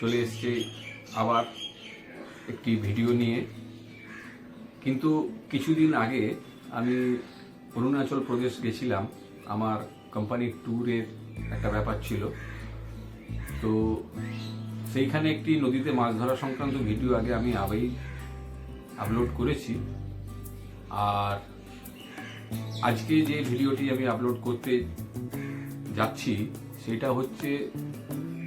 চলে এসছে আবার একটি ভিডিও নিয়ে। কিন্তু কিছুদিন আগে আমি অরুণাচল প্রদেশ গেছিলাম। আমার কোম্পানির ট্যুরের একটা ব্যাপার ছিল। তো সেইখানে একটি নদীতে মাছ ধরা সংক্রান্ত ভিডিও আগে আমি আবেই আপলোড করেছি। আর আজকে যে ভিডিওটি আমি আপলোড করতে যাচ্ছি, সেটা হচ্ছে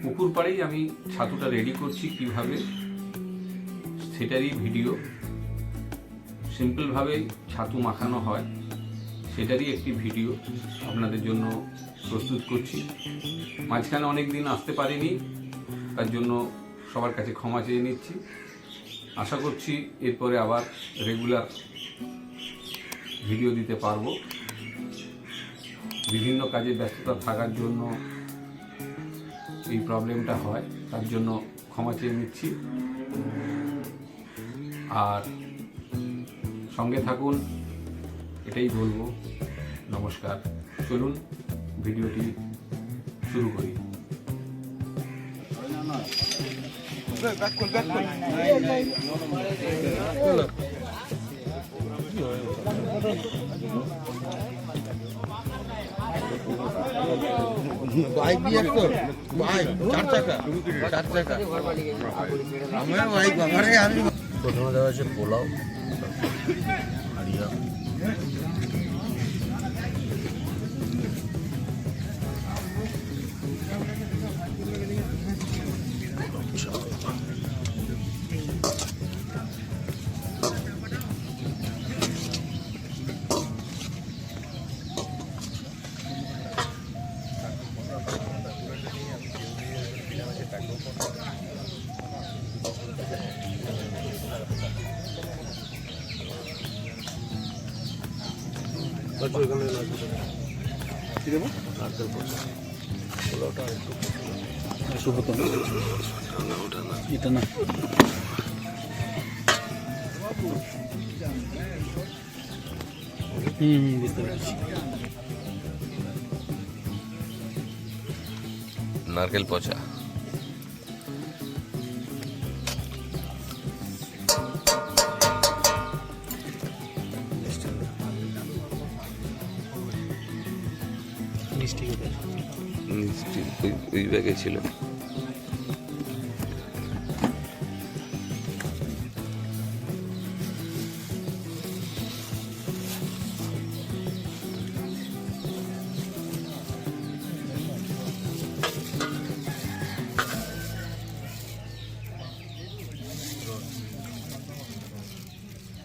পুকুর পাড়েই আমি ছাতুটা রেডি করছি কীভাবে, সেটারই ভিডিও সিম্পলভাবে ছাতু মাখানো হয়, সেটারই একটি ভিডিও আপনাদের জন্য প্রস্তুত করছি। মাঝখানে অনেক দিন আসতে পারিনি, তার জন্য সবার কাছে ক্ষমা চেয়ে নিচ্ছি। আশা করছি এরপরে আবার রেগুলার ভিডিও দিতে পারব। বিভিন্ন কাজে ব্যস্ততা থাকার জন্য এই প্রবলেমটা হয়, তার জন্য ক্ষমা চেয়ে নিচ্ছি। আর সঙ্গে থাকুন, এটাই বলব। নমস্কার। চলুন, ভিডিওটি শুরু করি। বাইক দিয়ে তো বাইক চার চাকা চার চাকা। আমার বাইক আমারে আমি প্রথমে দেওয়া হচ্ছে পোলাও হারিয়া এখানে নারকেল পচা পোলাওটা একটু সুব্রত এটা না হুম হুম বুঝতে পেরেছি নারকেল পচা মিষ্টি করে মিষ্টি ওই ওই ব্যাগে ছিল।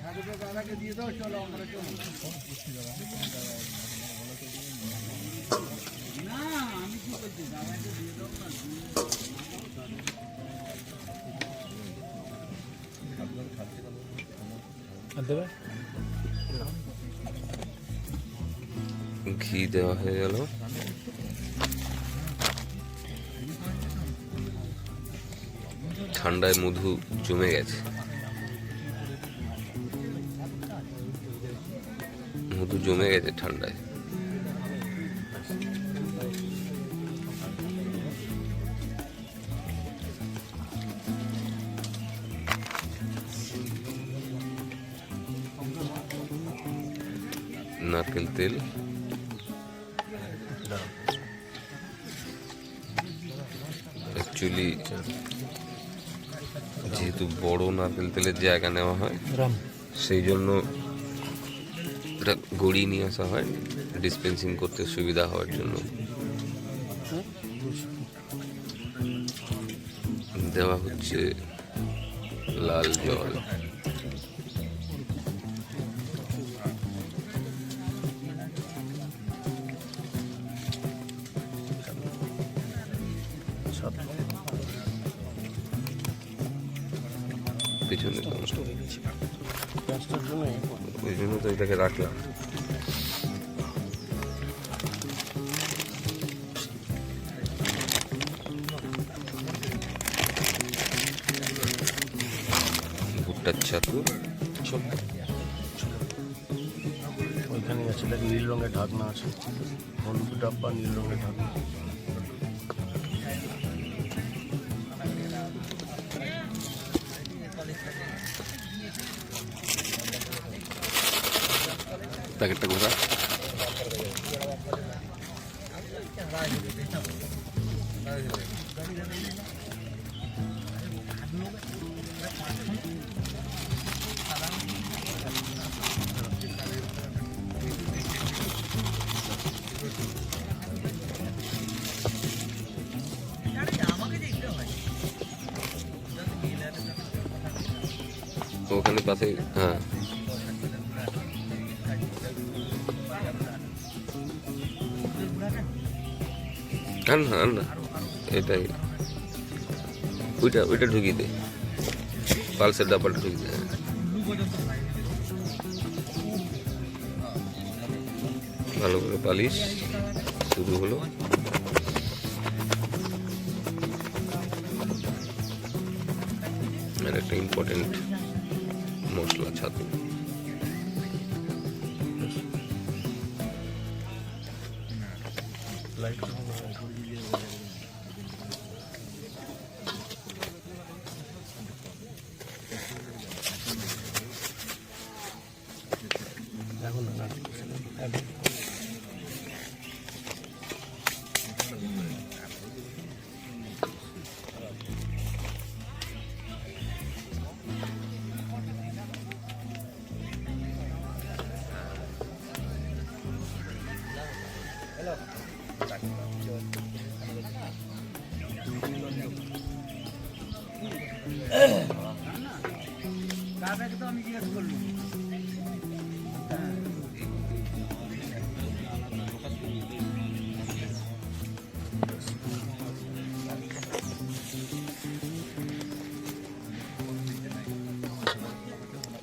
আর দেবে ঘি দেওয়া হয়ে গেল। ঠান্ডায় মধু জমে গেছে। মধু জমে গেছে ঠান্ডায়। নারকেল তেল। অ্যাকচুয়ালি যেহেতু বড় নারকেল তেলের জায়গা নেওয়া হয় সেই জন্য এটা গড়িয়ে নিয়ে আসা হয় ডিসপেন্সিং করতে সুবিধা হওয়ার জন্য। দেওয়া হচ্ছে লাল জল। পিছনে ওই জন্য তো এটাকে রাখলাম। ভুট্টার ছাতু। ওইখানে আছে দেখ নীল রঙের ঢাকনা আছে। হলুদ ডাব্বা নীল রঙের ঢাকনা। প্যাকেটটা ঘোরা ওখানে পাশে হ্যাঁ আন না আন না। এটাই। ওইটা ওইটা ঢুকিয়ে দে। পালসের ডাব্বাটা ঢুকিয়ে দে। ভালো করে পালিশ শুরু হলো। আর একটা ইম্পর্টেন্ট মশলা, ছাতু। লাইট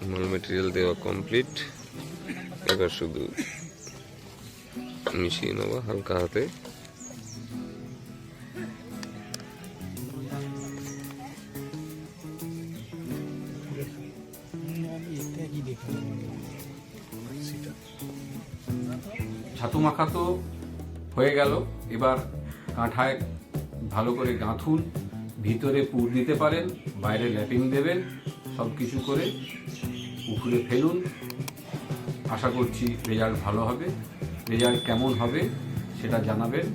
মাল মেটেরিয়াল দেওয়া কমপ্লিট এবার শুধু মিশিয়ে নেওয়া হালকা হাতে। ছাতু মাখা তো হয়ে গেল। এবার কাঁঠায় ভালো করে গাঁথুন, ভিতরে পুর দিতে পারেন, বাইরে ল্যাপিং দেবেন সব কিছু করে উপরে ফেলুন। আশা করছি রেজাল্ট ভালো হবে। রেজাল্ট কেমন হবে সেটা জানাবেন।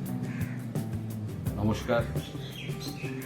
নমস্কার।